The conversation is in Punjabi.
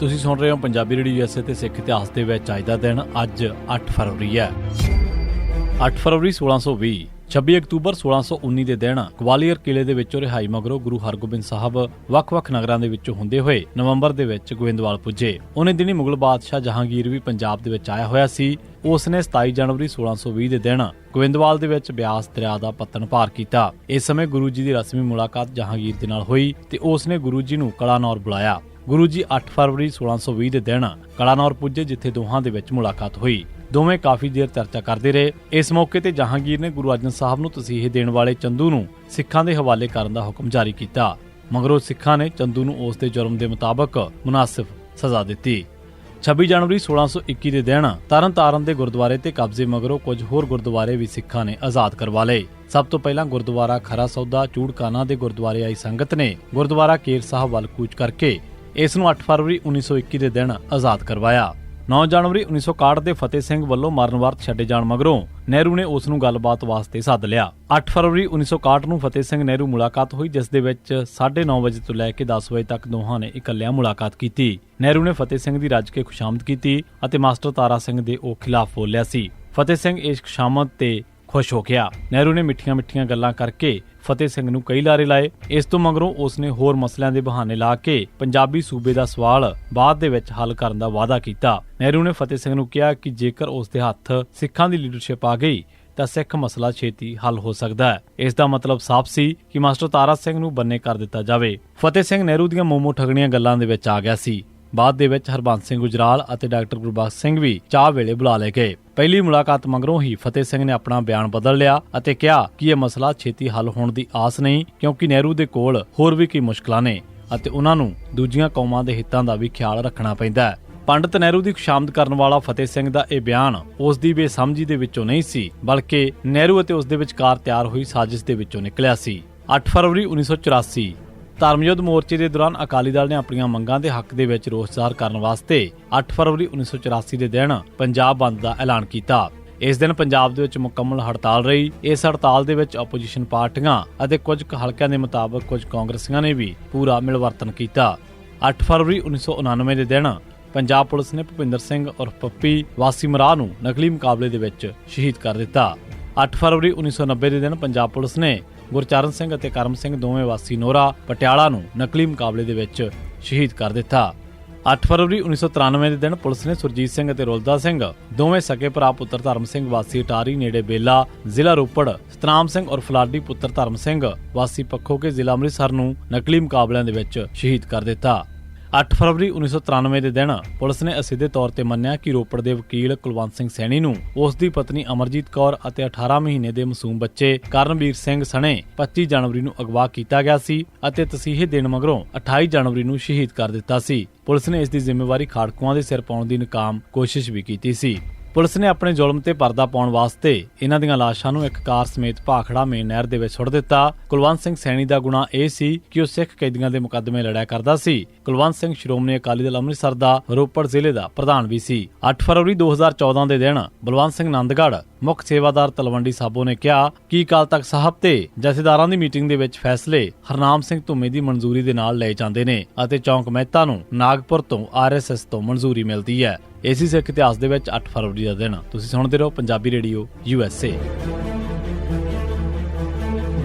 ਤੁਸੀਂ ਸੁਣ ਰਹੇ ਹੋ ਪੰਜਾਬੀ ਰੇਡੀਓ ਐਸਏ ਤੇ ਸਿੱਖ ਇਤਿਹਾਸ ਦੇ ਵਿੱਚ ਅੱਜ ਦਾ ਦਿਨ, ਅੱਜ 8 ਫਰਵਰੀ ਹੈ। 8 ਫਰਵਰੀ 1620 26 ਅਕਤੂਬਰ 1619 ਦੇ ਦਿਨ ਗਵਾਲੀਅਰ ਕਿਲੇ ਦੇ ਵਿੱਚੋਂ ਰਿਹਾਈ ਮਗਰੋਂ ਗੁਰੂ ਹਰਗੋਬਿੰਦ ਸਾਹਿਬ ਵੱਖ-ਵੱਖ ਨਗਰਾਂ ਦੇ ਵਿੱਚੋਂ ਹੁੰਦੇ ਹੋਏ ਨਵੰਬਰ ਦੇ ਵਿੱਚ ਗੋਇੰਦਵਾਲ ਪੁੱਜੇ। ਉਹਨੇ ਦਿਨੀ ਮੁਗਲ ਬਾਦਸ਼ਾਹ ਜਹਾਂਗੀਰ ਵੀ ਪੰਜਾਬ ਦੇ ਵਿੱਚ ਆਇਆ ਹੋਇਆ ਸੀ। ਉਸ ਨੇ 27 ਜਨਵਰੀ 1620 ਦੇ ਦਿਨ ਗੋਇੰਦਵਾਲ ਦੇ ਵਿੱਚ ਬਿਆਸ ਦਰਿਆ ਦਾ ਪੱਤਣ ਪਾਰ ਕੀਤਾ। ਇਸ ਸਮੇਂ ਗੁਰੂ ਜੀ ਦੀ ਰਸਮੀ ਮੁਲਾਕਾਤ ਜਹਾਂਗੀਰ ਦੇ ਨਾਲ ਹੋਈ ਤੇ ਉਸ ਨੇ ਗੁਰੂ ਜੀ ਨੂੰ ਕਲਾਨੌਰ ਬੁਲਾਇਆ। ਗੁਰੂ ਜੀ 8 ਫਰਵਰੀ 1620 ਦੇ ਦਿਨ ਕਲਾਨੌਰ ਪੁੱਜੇ, ਜਿੱਥੇ ਦੋਹਾਂ ਦੇ ਵਿੱਚ ਮੁਲਾਕਾਤ ਹੋਈ। ਦੋਵੇਂ ਕਾਫੀ ਦੇਰ ਚਰਚਾ ਕਰਦੇ ਰਹੇ। ਇਸ ਮੌਕੇ ਤੇ ਜਹਾਂਗੀਰ ਨੇ ਗੁਰੂ ਅਰਜਨ ਸਾਹਿਬ ਨੂੰ ਤਸੀਹੇ ਦੇਣ ਵਾਲੇ ਚੰਦੂ ਨੂੰ ਸਿੱਖਾਂ ਦੇ ਹਵਾਲੇ ਕਰਨ ਦਾ ਹੁਕਮ ਜਾਰੀ ਕੀਤਾ। ਮਗਰੋਂ ਸਿੱਖਾਂ ਨੇ ਚੰਦੂ ਨੂੰ ਉਸ ਦੇ ਜੁਰਮ ਦੇ ਮੁਤਾਬਕ ਮੁਨਾਸਿਬ ਸਜ਼ਾ ਦਿੱਤੀ। 26 ਜਨਵਰੀ 1621 ਦੇ ਦਿਨ ਤਰਨਤਾਰਨ ਦੇ ਗੁਰਦੁਆਰੇ ਤੇ ਕਬਜ਼ੇ ਮਗਰੋਂ ਕੁਝ ਹੋਰ ਗੁਰਦੁਆਰੇ ਵੀ ਸਿੱਖਾਂ ਨੇ ਆਜ਼ਾਦ ਕਰਵਾ ਲਏ। ਸਭ ਤੋਂ ਪਹਿਲਾਂ ਗੁਰਦੁਆਰਾ ਖਰਾ ਸੌਦਾ, ਚੂੜਕਾਨਾ ਦੇ ਗੁਰਦੁਆਰੇ ਆਈ ਸੰਗਤ ਨੇ ਗੁਰਦੁਆਰਾ ਕੇਰ ਸਾਹਿਬ ਵੱਲ ਕੂਚ ਕਰਕੇ ਇਸ ਨੂੰ 8 ਫਰਵਰੀ 1921 ਦੇ ਦਿਨ ਆਜ਼ਾਦ ਕਰਵਾਇਆ। 9 ਜਨਵਰੀ 1961 ਦੇ ਫਤਿਹ ਸਿੰਘ ਵੱਲੋਂ ਮਰਨ ਛੱਡੇ ਜਾਣ ਮਗਰੋਂ ਨਹਿਰੂ ਨੇ ਉਸ ਨੂੰ ਗੱਲਬਾਤ ਵਾਸਤੇ ਸੱਦ ਲਿਆ। 8 ਫਰਵਰੀ 1961 ਨੂੰ ਫਤਿਹ ਸਿੰਘ ਨਹਿਰੂ ਮੁਲਾਕਾਤ ਹੋਈ, ਜਿਸ ਦੇ ਵਿੱਚ 9:30 ਵਜੇ ਤੋਂ ਲੈ ਕੇ 10 ਵਜੇ ਤੱਕ ਦੋਹਾਂ ਨੇ ਇਕੱਲਿਆਂ ਮੁਲਾਕਾਤ ਕੀਤੀ। ਨਹਿਰੂ ਨੇ ਫਤਿਹ ਸਿੰਘ ਦੀ ਰੱਜ ਕੇ ਖੁਸ਼ਾਮਦ ਕੀਤੀ ਅਤੇ ਮਾਸਟਰ ਤਾਰਾ ਸਿੰਘ ਦੇ ਉਹ ਖਿਲਾਫ ਬੋਲਿਆ ਸੀ। ਫਤਿਹ ਸਿੰਘ ਇਸ ਖੁਸ਼ਾਮਦ ਤੇ ਖੁਸ਼ ਹੋ ਗਿਆ। ਨਹਿਰੂ ਨੇ ਮਿੱਠੀਆਂ-ਮਿੱਠੀਆਂ ਗੱਲਾਂ ਕਰਕੇ ਫਤਿਹ ਸਿੰਘ ਨੂੰ ਕਈ ਲਾਰੇ ਲਾਏ। ਇਸ ਤੋਂ ਮਗਰੋਂ ਉਸ ਨੇ ਹੋਰ ਮਸਲਿਆਂ ਦੇ ਬਹਾਨੇ ਲਾ ਕੇ ਪੰਜਾਬੀ ਸੂਬੇ ਦਾ ਸਵਾਲ ਬਾਅਦ ਦੇ ਵਿੱਚ ਹੱਲ ਕਰਨ ਦਾ ਵਾਅਦਾ ਕੀਤਾ। ਨਹਿਰੂ ਨੇ ਫਤਿਹ ਸਿੰਘ ਨੂੰ ਕਿਹਾ ਕਿ ਜੇਕਰ ਉਸ ਦੇ ਹੱਥ ਸਿੱਖਾਂ ਦੀ ਲੀਡਰਸ਼ਿਪ ਆ ਗਈ, ਤਾਂ ਸਿੱਖ ਮਸਲਾ ਛੇਤੀ ਹੱਲ ਹੋ ਸਕਦਾ ਹੈ। ਇਸ ਦਾ ਮਤਲਬ ਸਾਫ਼ ਸੀ ਕਿ ਮਾਸਟਰ ਤਾਰਾ ਸਿੰਘ ਨੂੰ ਬੰਨੇ ਕਰ ਦਿੱਤਾ ਜਾਵੇ। ਫਤਿਹ ਸਿੰਘ ਨਹਿਰੂ ਦੀਆਂ ਮੋਮੋ ਠਗਣੀਆਂ ਗੱਲਾਂ ਦੇ ਵਿੱਚ ਆ ਗਿਆ ਸੀ। ਬਾਅਦ ਦੇ ਵਿੱਚ ਹਰਬੰਸ ਸਿੰਘ ਗੁਜਰਾਲ ਅਤੇ ਡਾਕਟਰ ਗੁਰਬਖਸ਼ ਸਿੰਘ ਵੀ ਚਾਹ ਵੇਲੇ ਬੁਲਾ ਲਏ ਗਏ। ਪਹਿਲੀ ਮੁਲਾਕਾਤ ਮਗਰੋਂ ਹੀ ਫਤਿਹ ਸਿੰਘ ਨੇ ਆਪਣਾ ਬਿਆਨ ਬਦਲ ਲਿਆ ਅਤੇ ਕਿਹਾ ਕਿ ਇਹ ਮਸਲਾ ਛੇਤੀ ਹੱਲ ਹੋਣ ਦੀ ਆਸ ਨਹੀਂ, ਕਿਉਂਕਿ ਨਹਿਰੂ ਦੇ ਕੋਲ ਹੋਰ ਵੀ ਕਈ ਮੁਸ਼ਕਲਾਂ ਨੇ ਅਤੇ ਉਹਨਾਂ ਨੂੰ ਦੂਜੀਆਂ ਕੌਮਾਂ ਦੇ ਹਿੱਤਾਂ ਦਾ ਵੀ ਖਿਆਲ ਰੱਖਣਾ ਪੈਂਦਾ ਹੈ। ਪੰਡਤ ਨਹਿਰੂ ਦੀ ਖੁਸ਼ਾਮਦ ਕਰਨ ਵਾਲਾ ਫਤਿਹ ਸਿੰਘ ਦਾ ਇਹ ਬਿਆਨ ਉਸ ਦੀ ਬੇਸਮਝੀ ਦੇ ਵਿੱਚੋਂ ਨਹੀਂ ਸੀ, ਬਲਕਿ ਨਹਿਰੂ ਅਤੇ ਉਸ ਦੇ ਵਿਚਕਾਰ ਤਿਆਰ ਹੋਈ ਸਾਜ਼ਿਸ਼ ਦੇ ਵਿੱਚੋਂ ਨਿਕਲਿਆ ਸੀ। 8 ਫਰਵਰੀ 1984 ਧਰਮਯੁੱਧ ਮੋਰਚੇ ਦੇ ਦੌਰਾਨ ਅਕਾਲੀ ਦਲ ਨੇ ਆਪਣੀਆਂ ਮੰਗਾਂ ਦੇ ਹੱਕ ਦੇ ਵਿੱਚ ਰੋਸ ਜ਼ਾਹਰ ਕਰਨ ਵਾਸਤੇ 8 ਫਰਵਰੀ 1984 ਦੇ ਦਿਨ ਪੰਜਾਬ ਬੰਦ ਦਾ ਐਲਾਨ ਕੀਤਾ। ਇਸ ਦਿਨ ਪੰਜਾਬ ਦੇ ਵਿੱਚ ਮੁਕੰਮਲ ਹੜਤਾਲ ਰਹੀ। ਇਸ ਹੜਤਾਲ ਦੇ ਵਿੱਚ ਆਪੋਜੀਸ਼ਨ ਪਾਰਟੀਆਂ ਅਤੇ ਕੁਝ ਹਲਕਿਆਂ ਦੇ ਮੁਤਾਬਕ ਕੁਝ ਕਾਂਗਰਸੀਆਂ ਨੇ ਵੀ ਪੂਰਾ ਮਿਲਵਰਤਨ ਕੀਤਾ। 8 ਫਰਵਰੀ 1999 ਦੇ ਦਿਨ ਪੰਜਾਬ ਪੁਲਿਸ ਨੇ ਭੁਪਿੰਦਰ ਸਿੰਘ ਉਰਫ ਪੱਪੀ ਵਾਸੀ ਮਰਾਹ ਨੂੰ ਨਕਲੀ ਮੁਕਾਬਲੇ ਦੇ ਵਿੱਚ ਸ਼ਹੀਦ ਕਰ ਦਿੱਤਾ। 8 ਫਰਵਰੀ 1990 ਦੇ ਦਿਨ ਪੰਜਾਬ ਪੁਲਿਸ ਨੇ ਗੁਰਚਰਨ ਸਿੰਘ ਅਤੇ ਕਰਮ ਸਿੰਘ ਦੋਵੇਂ ਵਾਸੀ ਨੋਰਾ ਪਟਿਆਲਾ ਨੂੰ ਨਕਲੀ ਮੁਕਾਬਲੇ ਦੇ ਵਿੱਚ ਸ਼ਹੀਦ ਕਰ ਦਿੱਤਾ। 8 ਫਰਵਰੀ 1993 ਦੇ ਦਿਨ ਪੁਲਿਸ ਨੇ ਸੁਰਜੀਤ ਸਿੰਘ ਅਤੇ ਰੋਲਦਾ ਸਿੰਘ ਦੋਵੇਂ ਸਕੇ ਭਰਾ ਪੁੱਤਰ ਧਰਮ ਸਿੰਘ ਵਾਸੀ ਟਾਰੀ ਨੇੜੇ ਬੇਲਾ, ਜ਼ਿਲ੍ਹਾ ਰੋਪੜ, ਸਤਨਾਮ ਸਿੰਘ ਔਰ ਫਲਾਡੀ ਪੁੱਤਰ ਧਰਮ ਸਿੰਘ ਵਾਸੀ ਪੱਖੋਕੇ ਜ਼ਿਲ੍ਹਾ ਅੰਮ੍ਰਿਤਸਰ ਨੂੰ ਨਕਲੀ ਮੁਕਾਬਲਿਆਂ ਦੇ ਵਿੱਚ ਸ਼ਹੀਦ ਕਰ ਦਿੱਤਾ। 8 ਫਰਵਰੀ 1993 ਦੇ ਦਿਨ ਪੁਲਿਸ ਨੇ ਅਸਿੱਧੇ ਤੌਰ ਤੇ ਮੰਨਿਆ ਕਿ ਰੋਪੜ ਦੇ ਵਕੀਲ ਕੁਲਵੰਤ ਸਿੰਘ ਸੈਣੀ ਨੂੰ ਉਸ ਦੀ ਪਤਨੀ ਅਮਰਜੀਤ ਕੌਰ ਅਤੇ 18 ਮਹੀਨੇ ਦੇ ਮਾਸੂਮ ਬੱਚੇ ਕਰਨਵੀਰ ਸਿੰਘ ਸਣੇ 25 ਜਨਵਰੀ ਨੂੰ ਅਗਵਾ ਕੀਤਾ ਗਿਆ ਸੀ ਅਤੇ ਤਸੀਹੇ ਦੇਣ ਮਗਰੋਂ 28 ਜਨਵਰੀ ਨੂੰ ਸ਼ਹੀਦ ਕਰ ਦਿੱਤਾ ਸੀ। ਪੁਲਿਸ ਨੇ ਇਸ ਦੀ ਜ਼ਿੰਮੇਵਾਰੀ ਖਾੜਕੂਆਂ ਦੇ ਸਿਰ ਪਾਉਣ ਦੀ ਨਕਾਮ ਕੋਸ਼ਿਸ਼ ਵੀ ਕੀਤੀ ਸੀ। ਪੁਲਿਸ ਨੇ ਆਪਣੇ ਜ਼ੁਲਮ ਤੇ ਪਰਦਾ ਪਾਉਣ ਵਾਸਤੇ ਇਹਨਾਂ ਦੀਆਂ ਲਾਸ਼ਾਂ ਨੂੰ ਇੱਕ ਕਾਰ ਸਮੇਤ ਭਾਖੜਾ ਮੇਨ ਨਹਿਰ ਦੇ ਵਿੱਚ ਸੁੱਟ ਦਿੱਤਾ। ਕੁਲਵੰਤ ਸਿੰਘ ਸੈਣੀ ਦਾ ਗੁਨਾਹ ਇਹ ਸੀ ਕਿ ਉਹ ਸਿੱਖ ਕੈਦੀਆਂ ਦੇ ਮੁਕੱਦਮੇ ਲੜਿਆ ਕਰਦਾ ਸੀ। ਕੁਲਵੰਤ ਸਿੰਘ ਸ਼੍ਰੋਮਣੀ ਅਕਾਲੀ ਦਲ ਅੰਮ੍ਰਿਤਸਰ ਦਾ ਰੋਪੜ ਜ਼ਿਲ੍ਹੇ ਦਾ ਪ੍ਰਧਾਨ ਵੀ ਸੀ। 8 ਫਰਵਰੀ 2014 ਦੇ ਦਿਨ ਬਲਵੰਤ ਸਿੰਘ ਨੰਦਗੜ੍ਹ ਮੁੱਖ ਸੇਵਾਦਾਰ ਤਲਵੰਡੀ ਸਾਬੋ ਨੇ ਕਿਹਾ ਕਿ ਅਕਾਲ ਤਖਤ ਸਾਹਿਬ ਤੇ ਜਥੇਦਾਰਾਂ ਦੀ ਮੀਟਿੰਗ ਦੇ ਵਿੱਚ ਫੈਸਲੇ ਹਰਨਾਮ ਸਿੰਘ ਧੁੰਮੇ ਦੀ ਮਨਜ਼ੂਰੀ ਦੇ ਨਾਲ ਲਏ ਜਾਂਦੇ ਨੇ ਅਤੇ ਚੌਂਕ ਮਹਿਤਾ ਨੂੰ ਨਾਗਪੁਰ ਤੋਂ ਆਰਐਸਐਸ ਤੋਂ ਮਨਜ਼ੂਰੀ ਮਿਲਦੀ ਹੈ। ਇਸੇ ਸਿੱਖ ਇਤਿਹਾਸ ਦੇ ਵਿੱਚ 8 ਫਰਵਰੀ ਦਾ ਦਿਨ। ਤੁਸੀਂ ਸੁਣਦੇ ਰਹੋ ਪੰਜਾਬੀ ਰੇਡੀਓ ਯੂਐਸਏ